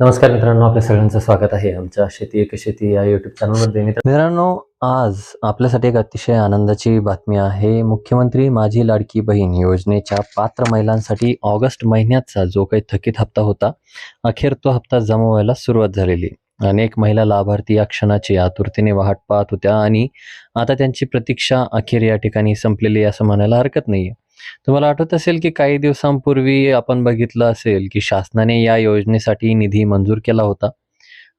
नमस्कार मित्रांनो आपल्या सगळ्यांचं स्वागत आहे आमच्या शेती एक शेती या युट्यूब चॅनलमध्ये मित्रांनो आज आपल्यासाठी एक अतिशय आनंदाची बातमी आहे. मुख्यमंत्री माझी लाडकी बहीण योजनेच्या पात्र महिलांसाठी ऑगस्ट महिन्याचा जो काही थकीत हप्ता होता अखेर तो हप्ता जमा व्हायला सुरुवात झालेली. अनेक महिला लाभार्थी या क्षणाची आतुरतेने वाट पाहत होत्या आणि आता त्यांची प्रतीक्षा अखेर या ठिकाणी संपलेली असं म्हणायला हरकत नाहीये. तुम्हाला आठवत असेल की काही दिवसांपूर्वी आपण बघितलं असेल की शासनाने या योजनेसाठी निधी मंजूर केला होता.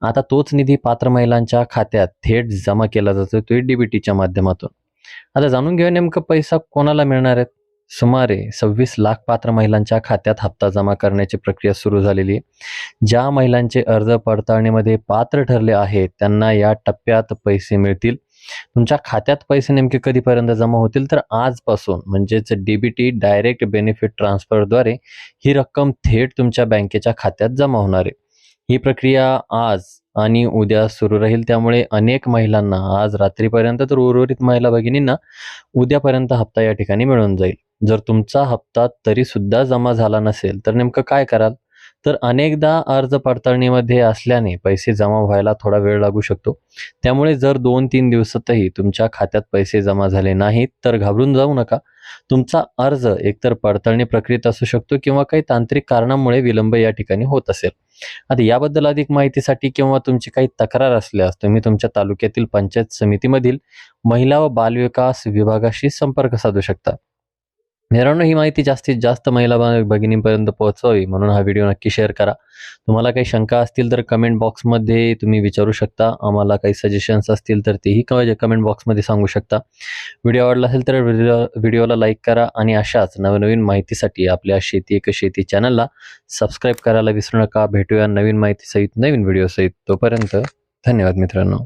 आता तोच निधी पात्र महिलांच्या खात्यात थेट जमा केला जातो तो डीबीटीच्या माध्यमातून. आता जाणून घेऊ नेमकं पैसा कोणाला मिळणार आहेत सुमारे सव्वीस लाख पात्र महिलांच्या खात्यात हप्ता जमा करण्याची प्रक्रिया सुरू झालेली आहे. ज्या महिलांचे अर्ज पडताळणीमध्ये पात्र ठरले आहेत त्यांना या टप्प्यात पैसे मिळतील. तुमच्या खात्यात पैसे नेमके कधीपर्यंत जमा होतील? तर आजपासून म्हणजेच डीबीटी डायरेक्ट बेनिफिट ट्रान्सफरद्वारे ही रक्कम थेट तुमच्या बँकेच्या खात्यात जमा होणार आहे. ही प्रक्रिया आज आणि उद्या सुरू राहील. त्यामुळे अनेक महिलांना आज रात्रीपर्यंत तर उर्वरित महिला भगिनींना उद्यापर्यंत हप्ता या ठिकाणी मिळून जाईल. जर तुमचा हप्ता तरी सुद्धा जमा झाला नसेल तर नेमकं काय कराल? तर अनेकदा अर्ज पडताळणीमध्ये असल्याने पैसे जमा व्हायला थोडा वेळ लागू शकतो. त्यामुळे जर दोन तीन दिवसातही तुमच्या खात्यात पैसे जमा झाले नाहीत तर घाबरून जाऊ नका. तुमचा अर्ज एकतर पडताळणी प्रक्रियेत असू शकतो किंवा काही तांत्रिक कारणामुळे विलंब या ठिकाणी होत असेल. आता याबद्दल अधिक माहितीसाठी किंवा तुमची काही तक्रार असल्यास तुम्ही तुमच्या तालुक्यातील पंचायत समितीमधील महिला व बालविकास विभागाशी संपर्क साधू शकता. मित्रांनो ही माहिती जास्तीत जास्त महिला भगिनींपर्यंत पोहोचवावी म्हणून हा व्हिडिओ नक्की शेअर करा. तुम्हाला काही शंका असतील तर कमेंट बॉक्समध्ये तुम्ही विचारू शकता. आम्हाला काही सजेशन्स असतील तर तेही कमेंट बॉक्समध्ये सांगू शकता. व्हिडिओ आवडला असेल तर व्हिडिओला लाईक करा आणि अशाच नवनवीन माहितीसाठी आपल्या शेती एक शेती चॅनलला सबस्क्राईब करायला विसरू नका. भेटूया नवीन माहितीसहित नवीन व्हिडिओसहित तोपर्यंत धन्यवाद मित्रांनो.